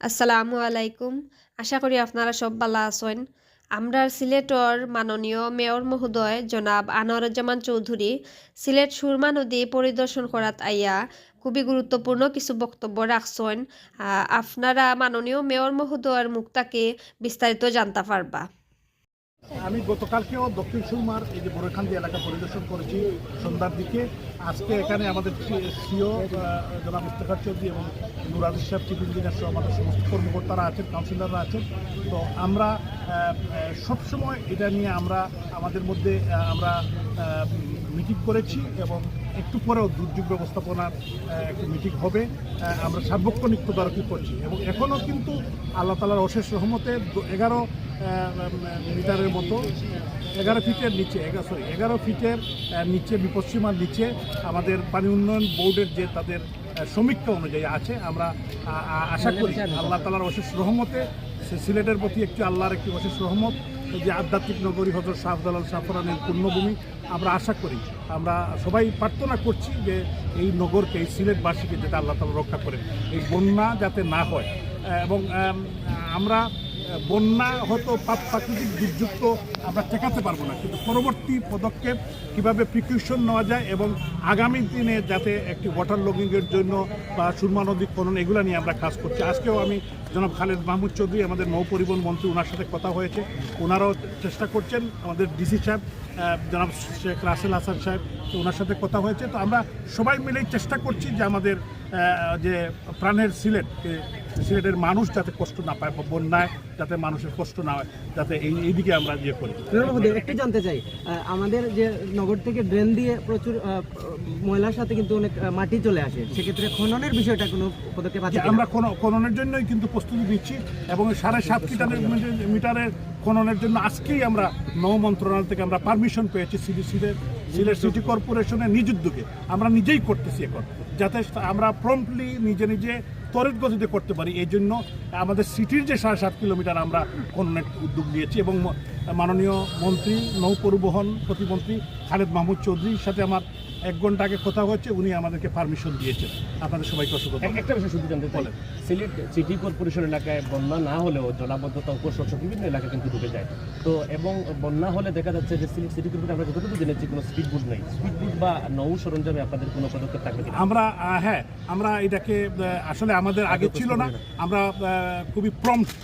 আসসালামু আলাইকুম। আশা করি আপনারা সব ভালো আছেন। আমরা সিলেটর মাননীয় মেয়র মহোদয় জনাব আনোয়ারুজ্জামান চৌধুরী সিলেট সুরমা নদী পরিদর্শন করাত আইয়া খুবই গুরুত্বপূর্ণ কিছু বক্তব্য রাখছেন। আপনারা মাননীয় মেয়র মহোদয়ের মুক্তাকে বিস্তারিত জানতে পারবা। আমি গতকালকেও দক্ষিণ সুরমার এই যে বড়খান্দি এলাকা পরিদর্শন করেছি সন্ধ্যার দিকে। আজকে এখানে আমাদের সিও জনাব ইফতেখার চৌধুরী এবং নুর আলী সাহেব চিফ ইঞ্জিনিয়ার সহ আমাদের সমস্ত কর্মকর্তারা আছেন কাউন্সিলররা আছেন। তো আমরা সবসময় এটা নিয়ে আমরা আমাদের মধ্যে আমরা মিটিং করেছি এবং একটু পরেও দুর্যোগ ব্যবস্থাপনার একটি মিটিং হবে। আমরা সার্বক্ষণিক তদারকি করছি। এবং এখনও কিন্তু আল্লাহ তালার অশেষ রহমতে এগারো মিটারের মতো এগারো ফিটের নিচে সরি এগারো ফিটের নিচে বিপদসীমার নিচে আমাদের পানি উন্নয়ন বোর্ডের যে তাদের সমীক্ষা অনুযায়ী আছে আমরা আশা করি আল্লাহ তালার অশেষ রহমতে সে সিলেটের প্রতি একটি আল্লাহর একটি অশেষ রহমত যে আধ্যাত্মিক নগরী হজরত শাহদালাল শাহফরানের পূর্ণভূমি, আমরা আশা করি, আমরা সবাই প্রার্থনা করছি যে এই নগরকে, এই সিলেটবাসীকে যাতে আল্লাহ তালা রক্ষা করে এই বন্যা যাতে না হয়। এবং আমরা, বন্যা হয়তো প্রাকৃতিক দুর্যোগ তো আমরা ঠেকাতে পারব না। কিন্তু পরবর্তী পদক্ষেপ কীভাবে প্রিকিউশন নেওয়া যায় এবং আগামী দিনে যাতে একটি ওয়াটার লগিংয়ের জন্য বা সুরমা নদী খনন, এগুলো নিয়ে আমরা কাজ করছি। আজকেও আমি জনাব খালেদ মাহমুদ চৌধুরী আমাদের নৌ পরিবহন মন্ত্রী ওনার সাথে কথা হয়েছে। ওনারাও চেষ্টা করছেন আমাদের ডিসি সাহেব জনাব শেখ রাসেল হাসান সাহেব তো ওনার সাথে কথা হয়েছে। তো আমরা সবাই মিলেই চেষ্টা করছি যে আমাদের যে প্রাণের সিলেট সিলেটের মানুষ যাতে কষ্ট না পায় বা বন্যায় যাতে মানুষের কষ্ট না হয় যাতে এই এইদিকে আমরা ইয়ে করি। একটু জানতে চাই আমাদের যে নগর থেকে ড্রেন দিয়ে প্রচুর ময়লার সাথে কিন্তু অনেক মাটি চলে আসে। সেক্ষেত্রে খননের বিষয়টা কোনো পদক্ষেপ আছে আমরা খননের জন্যই কিন্তু প্রস্তুতি দিচ্ছি এবং সাড়ে সাত মিটারের মিটারের খননের জন্য আজকেই আমরা নৌ মন্ত্রণালয় থেকে আমরা পারমিশন পেয়েছি সিটি সিলেট সিটি কর্পোরেশনের নিজ উদ্যোগে। আমরা নিজেই করতেছি এখন, যাতে আমরা প্রম্পটলি নিজে নিজে ত্বরিত গতিতে করতে পারি। এই জন্য আমাদের সিটির যে সাড়ে সাত কিলোমিটার আমরা খননের উদ্যোগ নিয়েছি এবং মাননীয় মন্ত্রী, নৌ পরিবহন প্রতিমন্ত্রী খালেদ মাহমুদ চৌধুরীর সাথে আমার এক ঘণ্টা আগে কথা হচ্ছে উনি আমাদেরকে পারমিশন দিয়েছেন। আপনাদের সবাইকে ধন্যবাদ। একটা বিষয় শুধু জানতে চাই। বলেন। সিলেট সিটি কর্পোরেশন এলাকায় বন্যা না হলেও জলাবদ্ধতা উপশস্য বিভিন্ন এলাকা কিন্তু ডুবে যায়। তো এবং বন্যা হলে দেখা যাচ্ছে যে সিলেট সিটি কর্পোরেশন আমরা যতটুকু জেনেছি কোনো স্পিড বুট নেই। স্পিড বুট বা নৌ সরঞ্জামে আপনাদের কোনো পদক্ষেপ থাকবে আমরা হ্যাঁ আমরা এটাকে আসলে আমাদের আগে ছিল না। আমরা খুবই প্রম্পট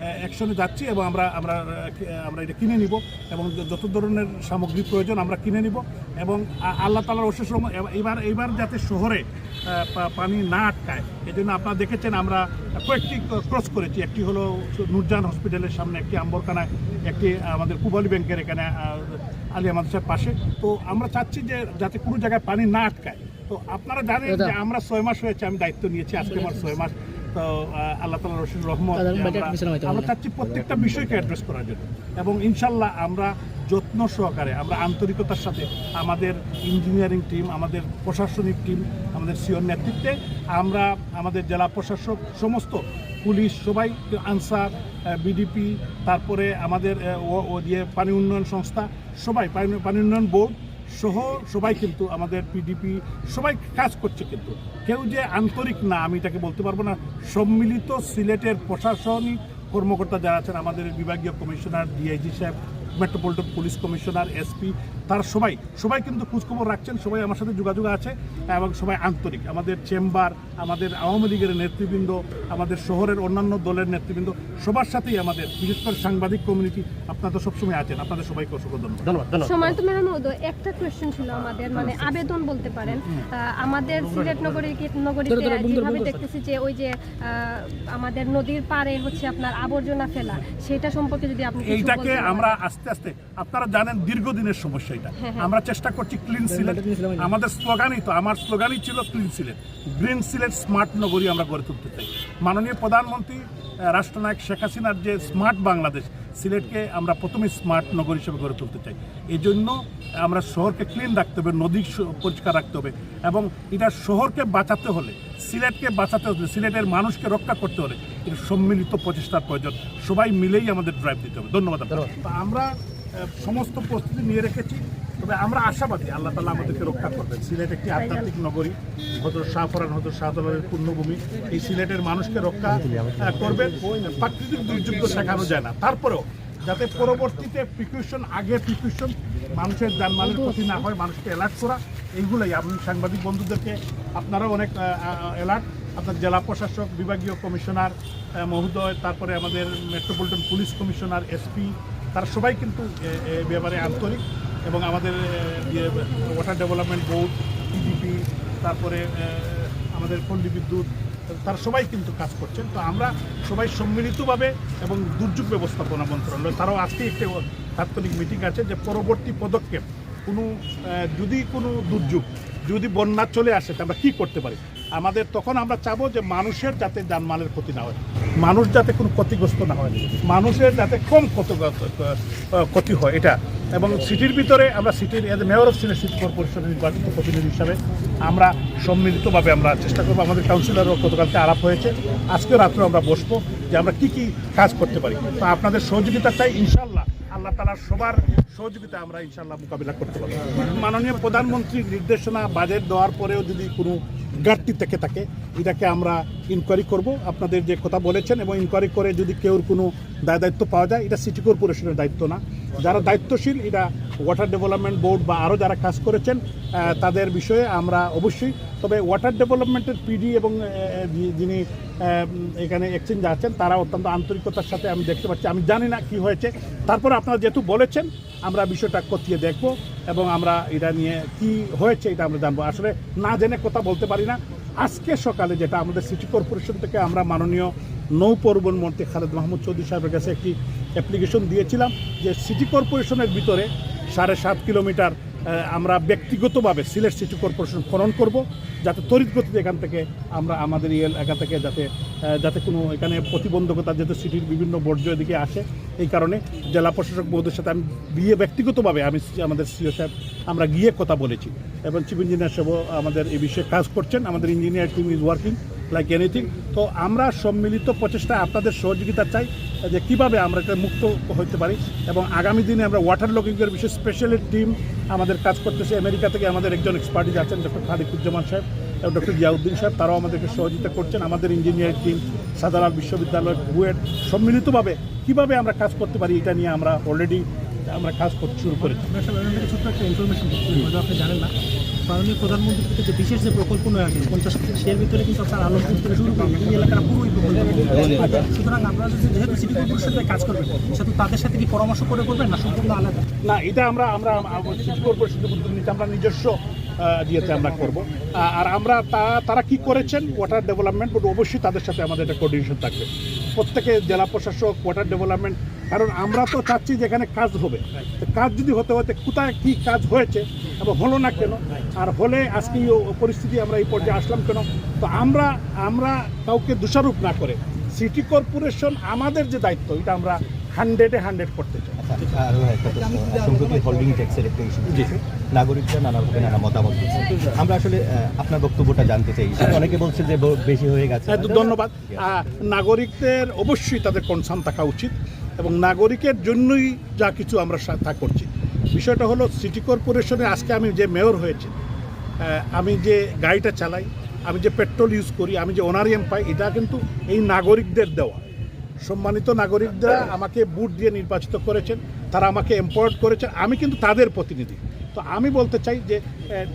অ্যাকশনে যাচ্ছি এবং আমরা আমরা আমরা এটা কিনে নিব এবং যত ধরনের সামগ্রী প্রয়োজন আমরা কিনে নিব এবং আল্লাহ তালার অশেষ এবার- এবার যাতে শহরে পানি না আটকায় এই জন্য আপনারা দেখেছেন আমরা কয়েকটি ক্রস করেছি। একটি হলো নুরজান হসপিটালের সামনে একটি আম্বরখানায় একটি আমাদের কুবালি ব্যাংকের এখানে আহ, আলিয়া মাদ্রাসার পাশে। তো আমরা চাচ্ছি যে যাতে কোনো জায়গায় পানি না আটকায়। তো আপনারা জানেন যে আমরা ছয় মাস হয়েছে আমি দায়িত্ব নিয়েছি আজকে আমার ছয় মাস। তো আল্লাহ তালা রসুল রহমত আমরা- চাচ্ছি প্রত্যেকটা বিষয়কে অ্যাড্রেস করার জন্য। এবং ইনশাল্লাহ আমরা যত্ন সহকারে আমরা আন্তরিকতার সাথে আমাদের ইঞ্জিনিয়ারিং টিম আমাদের প্রশাসনিক টিম আমাদের সিওর নেতৃত্বে আমরা আমাদের জেলা প্রশাসক সমস্ত পুলিশ সবাই আনসার বিডিপি তারপরে আমাদের ও- দিয়ে পানি উন্নয়ন সংস্থা সবাই পানি উন্নয়ন বোর্ড সহ সবাই কিন্তু আমাদের পিডিপি সবাই কাজ করছে কিন্তু। কেউ যে আন্তরিক না, আমি এটাকে বলতে পারব না। সম্মিলিত সিলেটের প্রশাসনিক কর্মকর্তা যারা আছেন, আমাদের বিভাগীয় কমিশনার ডিআইজি সাহেব মেট্রোপলিটন পুলিশ কমিশনার এসপি তারা সবাই সবাই কিন্তু খোঁজখবর রাখছেন সবাই আমার সাথে যোগাযোগ আছে এবং সবাই আন্তরিক। আমাদের চেম্বার আমাদের আওয়ামী লীগের নেতৃবৃন্দ আমাদের শহরের অন্যান্য দলের নেতৃবৃন্দ সবার সাথেই আমাদের বিশেষ করে সাংবাদিক কমিউনিটি আপনারা তো সবসময় আছেন আপনাদের সবাইকে অসংখ্য ধন্যবাদ। ধন্যবাদ ধন্যবাদ। সম্মানিত ম্যাডাম একটা কোয়েশ্চেন ছিল আমাদের মানে আবেদন বলতে পারেন। আহ, আমাদের সিলেট নগরী নগরীতে যেভাবে দেখতেছি যে ওই যে আহ, আমাদের নদীর পাড়ে হচ্ছে আপনার আবর্জনা ফেলা সেটা সম্পর্কে যদি আপনি কিছু এইটাকে আমরা আস্তে আস্তে আপনারা জানেন দীর্ঘদিনের সমস্যা এটা। আমরা চেষ্টা করছি ক্লিন সিলেট আমাদের স্লোগানই তো আমার স্লোগানই ছিল clean Sylhet green Sylhet smart নগরী আমরা গড়ে তুলতে চাই। মাননীয় প্রধানমন্ত্রী রাষ্ট্রনায়ক শেখ হাসিনার যে স্মার্ট বাংলাদেশ সিলেটকে আমরা প্রথমে স্মার্ট নগর হিসেবে গড়ে তুলতে চাই। এই জন্য আমরা শহরকে ক্লিন রাখতে হবে নদী পরিষ্কার রাখতে হবে এবং এটা শহরকে বাঁচাতে হলে সিলেটকে বাঁচাতে হলে সিলেটের মানুষকে রক্ষা করতে হলে এটা সম্মিলিত প্রচেষ্টার প্রয়োজন। সবাই মিলেই আমাদের ড্রাইভ দিতে হবে। ধন্যবাদ আমরা সমস্ত প্রস্তুতি নিয়ে রেখেছি। তবে আমরা আশাবাদী আল্লাহ তালা আমাদেরকে রক্ষা করবেন। সিলেট একটি আধ্যাত্মিক নগরী, হজরত শাহফরান হজরত শাহতলারের পূর্ণভূমি। এই সিলেটের মানুষকে রক্ষা করবেন। প্রাকৃতিক দুর্যোগ শেখানো যায় না। তারপরেও যাতে পরবর্তীতে প্রিকুশন আগে প্রিকুশন মানুষের যানমালের ক্ষতি না হয়, মানুষকে অ্যালার্ট করা, এইগুলোই আমি সাংবাদিক বন্ধুদেরকে, আপনারাও অনেক অ্যালার্ট আপনার জেলা প্রশাসক, বিভাগীয় কমিশনার মহোদয়, তারপরে আমাদের মেট্রোপলিটন পুলিশ কমিশনার এসপি তারা সবাই কিন্তু এ- এ ব্যাপারে আন্তরিক এবং আমাদের ওয়াটার ডেভেলপমেন্ট বোর্ড পিডিপি তারপরে আমাদের পল্লী বিদ্যুৎ, তারা সবাই কিন্তু কাজ করছেন। তো আমরা সবাই সম্মিলিতভাবে এবং দুর্যোগ ব্যবস্থাপনা মন্ত্রণালয়, তারাও আজকে একটি তাৎক্ষণিক মিটিং আছে যে পরবর্তী পদক্ষেপ, কোনো যদি কোনো দুর্যোগ, যদি বন্যা চলে আসে তা আমরা কী করতে পারি? আমাদের তখন আমরা চাবো যে মানুষের যাতে যানমালের ক্ষতি না হয়। মানুষ যাতে কোনো ক্ষতিগ্রস্ত না হয়। মানুষের যাতে কম ক্ষত ক্ষতি হয়, এটা। এবং সিটির ভিতরে আমরা সিটির as mayor of Sylhet city কর্পোরেশনের নির্বাচিত প্রতিনিধি হিসাবে আমরা সম্মিলিতভাবে আমরা চেষ্টা করব। আমাদের কাউন্সিলরও গতকালকে আলাপ হয়েছে। আজকে রাত্রে আমরা বসবো যে আমরা কি কি কাজ করতে পারি। তো আপনাদের সহযোগিতা চাই। ইনশাল্লাহ আল্লাহ তালার সবার সহযোগিতা আমরা ইনশাল্লাহ মোকাবিলা করতে পারব। মাননীয় প্রধানমন্ত্রীর নির্দেশনা বাজেট দেওয়ার পরেও যদি কোনো ঘাটতি থেকে থাকে, এটাকে আমরা ইনকোয়ারি করব। আপনাদের যে কথা বলেছেন এবং ইনকোয়ারি করে যদি কেউ কোনো দায় দায়িত্ব পাওয়া যায়, এটা সিটি কর্পোরেশনের দায়িত্ব না। যারা দায়িত্বশীল, এটা ওয়াটার ডেভেলপমেন্ট বোর্ড বা আরও যারা কাজ করেছেন তাদের বিষয়ে আমরা অবশ্যই তবে ওয়াটার ডেভেলপমেন্টের পিডি এবং যিনি এখানে এক্সচেঞ্জ আছেন, তারা অত্যন্ত আন্তরিকতার সাথে আমি দেখতে পাচ্ছি। আমি জানি না কি হয়েছে। তারপর আপনারা যেহেতু বলেছেন, আমরা বিষয়টা খতিয়ে দেখব এবং আমরা এটা নিয়ে কি হয়েছে এটা আমরা জানব। আসলে না জেনে কথা বলতে পারি না। আজকে সকালে যেটা আমাদের সিটি কর্পোরেশন থেকে আমরা মাননীয় নৌ পরিবহন মন্ত্রী খালেদ মাহমুদ চৌধুরী সাহেবের কাছে একটি অ্যাপ্লিকেশন দিয়েছিলাম যে সিটি কর্পোরেশনের ভিতরে সাড়ে সাত কিলোমিটার আমরা ব্যক্তিগতভাবে সিলেট সিটি কর্পোরেশন খনন করব, যাতে তড়িৎ গতিতে এখান থেকে আমরা আমাদের এই এলাকা থেকে যাতে যাতে কোনো এখানে প্রতিবন্ধকতা যাতে সিটির বিভিন্ন বর্জ্য এদিকে আসে। এই কারণে জেলা প্রশাসক বোর্ডের সাথে আমি বিয়ে ব্যক্তিগতভাবে আমি আমাদের সিও সাহেব, আমরা গিয়ে কথা বলেছি। এবং চিফ ইঞ্জিনিয়ার সাহেবও আমাদের এই বিষয়ে কাজ করছেন, আমাদের engineer team is working like anything তো আমরা সম্মিলিত প্রচেষ্টা আপনাদের সহযোগিতা চাই যে কীভাবে আমরা এটা মুক্ত হতে পারি এবং আগামী দিনে আমরা ওয়াটার লগিংয়ের বিশেষ স্পেশাল টিম আমাদের কাজ করতেছে। আমেরিকা থেকে আমাদের একজন এক্সপার্টিজ আছেন ডক্টর খালিকুজ্জামান সাহেব এবং ডক্টর জিয়াউদ্দিন সাহেব, তারাও আমাদেরকে সহযোগিতা করছেন। আমাদের ইঞ্জিনিয়ারিং টিম সাদারাল বিশ্ববিদ্যালয় বুয়েট সম্মিলিতভাবে কীভাবে আমরা কাজ করতে পারি এটা নিয়ে আমরা অলরেডি আমরা কাজ করতে শুরু করেছি। ছোট্ট একটা ইনফরমেশন আপনি জানেন না। মাননীয় প্রধানমন্ত্রী থেকে বিশেষ যে প্রকল্প নয় আছে পঞ্চাশ ভিতরে কিন্তু আপনার আলোচনা থেকে শুরু করে এই এলাকার পুরো সুতরাং আপনারা যদি যেহেতু সিটি কর্পোরেশন সাথে কাজ করবেন সেহেতু তাদের সাথে কি পরামর্শ করে করবেন না সম্পূর্ণ আলাদা? না এটা আমরা আমরা সিটি কর্পোরেশন উদ্যোগ নিতে আমরা নিজস্ব দিয়েতে আমরা করব। আর আমরা তা- তারা কি করেছেন? ওয়াটার ডেভেলপমেন্ট বোর্ড অবশ্যই তাদের সাথে আমাদের একটা কোঅর্ডিনেশন থাকবে। প্রত্যেকে জেলা প্রশাসক ওয়াটার ডেভেলপমেন্ট কারণ আমরা তো চাচ্ছি যে এখানে কাজ হবে। তো কাজ যদি হতে হতে কোথায় কি কাজ হয়েছে এবং হলো না কেন আর হলে আজকে এই পরিস্থিতি আমরা এই পর্যায়ে আসলাম কেন? তো আমরা আমরা কাউকে দোষারোপ না করে সিটি কর্পোরেশন আমাদের যে দায়িত্ব এটা আমরা হান্ড্রেডে হান্ড্রেড করতে চাই। আচ্ছা আরও একটা সম্প্রতি হোল্ডিং ট্যাক্সের একটা ইস্যু নাগরিকরা নানাভাবে নানা মতামত দিচ্ছে। আমরা আসলে আপনার বক্তব্যটা জানতে চাই। সেটা অনেকে বলছে যে বেশি হয়ে গেছে। হ্যাঁ, ধন্যবাদ। নাগরিকদের অবশ্যই তাদের কনসার্ন থাকা উচিত। এবং নাগরিকের জন্যই যা কিছু আমরা তা করছি। বিষয়টা হলো সিটি কর্পোরেশনে আজকে আমি যে মেয়র হয়েছে আমি যে গাড়িটা চালাই, আমি যে পেট্রোল ইউজ করি, আমি যে ওনারিয়াম পাই, এটা কিন্তু এই নাগরিকদের দেওয়া। সম্মানিত নাগরিকরা আমাকে বুট দিয়ে নির্বাচিত করেছেন, তারা আমাকে এম্পাওয়ার্ড করেছেন, আমি কিন্তু তাদের প্রতিনিধি। তো আমি বলতে চাই যে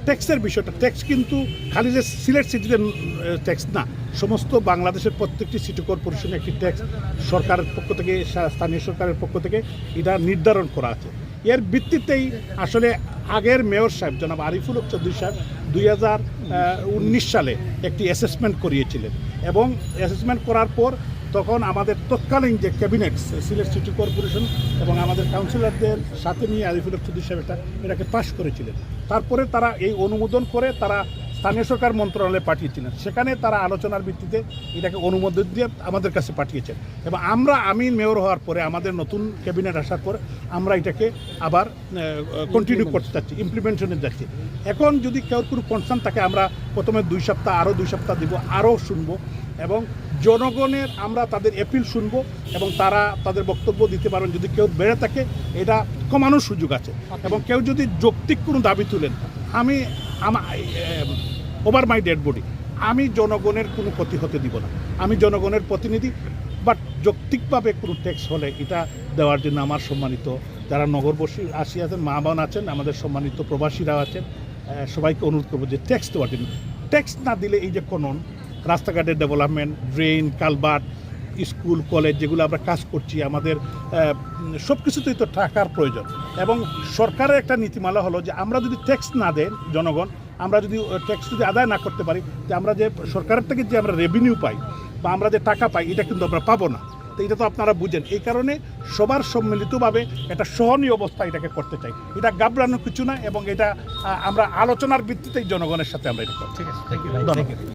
ট্যাক্সের বিষয়টা ট্যাক্স কিন্তু খালি যে সিলেট সিটিতে ট্যাক্স না, সমস্ত বাংলাদেশের প্রত্যেকটি সিটি কর্পোরেশনে একটি ট্যাক্স সরকারের পক্ষ থেকে স্থানীয় সরকারের পক্ষ থেকে এটা নির্ধারণ করা আছে। এর ভিত্তিতেই আসলে আগের মেয়র সাহেব, জনাব আরিফুল হক চৌধুরী সাহেব দুই হাজার উনিশ সালে একটি অ্যাসেসমেন্ট করিয়েছিলেন এবং অ্যাসেসমেন্ট করার পর তখন আমাদের তৎকালীন যে ক্যাবিনেট সিলেট সিটি কর্পোরেশন এবং আমাদের কাউন্সিলরদের সাথে নিয়ে আরিফুল হক সাহেব এটা, এটাকে পাশ করেছিলেন। তারপরে তারা এই অনুমোদন করে তারা স্থানীয় সরকার মন্ত্রণালয়ে পাঠিয়েছিলেন। সেখানে তারা আলোচনার ভিত্তিতে এটাকে অনুমোদন দিয়ে আমাদের কাছে পাঠিয়েছেন। এবং আমরা আমি মেয়র হওয়ার পরে আমাদের নতুন ক্যাবিনেট আসার পর আমরা এটাকে আবার কন্টিনিউ করতে চাচ্ছি ইমপ্লিমেন্টেশনে যাচ্ছি। এখন যদি কেউ কোনো কনসার্ন থাকে, আমরা প্রথমে দুই সপ্তাহ, আরও দুই সপ্তাহ দিব, আরও শুনব। এবং জনগণের আমরা তাদের অ্যাপিল শুনব এবং তারা তাদের বক্তব্য দিতে পারেন। যদি কেউ বেড়ে থাকে, এটা কমানোর সুযোগ আছে। এবং কেউ যদি যৌক্তিক কোনো দাবি তুলেন, আমি ওভার মাই ডেড বডি আমি জনগণের কোনো ক্ষতি হতে দিব না। আমি জনগণের প্রতিনিধি বাট যৌক্তিকভাবে কোনো ট্যাক্স হলে এটা দেওয়ার জন্য আমার সম্মানিত যারা নগরবাসী আসি আছেন, মা বোন আছেন, আমাদের সম্মানিত প্রবাসীরাও আছেন সবাইকে অনুরোধ করব যে ট্যাক্স দেওয়ার জন্য। ট্যাক্স না দিলে এই যে খনন রাস্তাঘাটের development drain culvert school college যেগুলো আমরা কাজ করছি আমাদের সব কিছুতেই তো টাকার প্রয়োজন। এবং সরকারের একটা নীতিমালা হলো যে আমরা যদি ট্যাক্স না দেন জনগণ আমরা যদি ট্যাক্স যদি আদায় না করতে পারি যে আমরা যে সরকারের থেকে যে আমরা রেভিনিউ পাই বা আমরা যে টাকা পাই এটা কিন্তু আমরা পাবো না। তো এটা তো আপনারা বুঝেন। এই কারণে সবার সম্মিলিতভাবে এটা সহনীয় অবস্থা এটাকে করতে চাই। এটা গাবড়ানোর কিছু না এবং এটা আমরা আলোচনার ভিত্তিতেই জনগণের সাথে আমরা এটা করছি ঠিক আছে.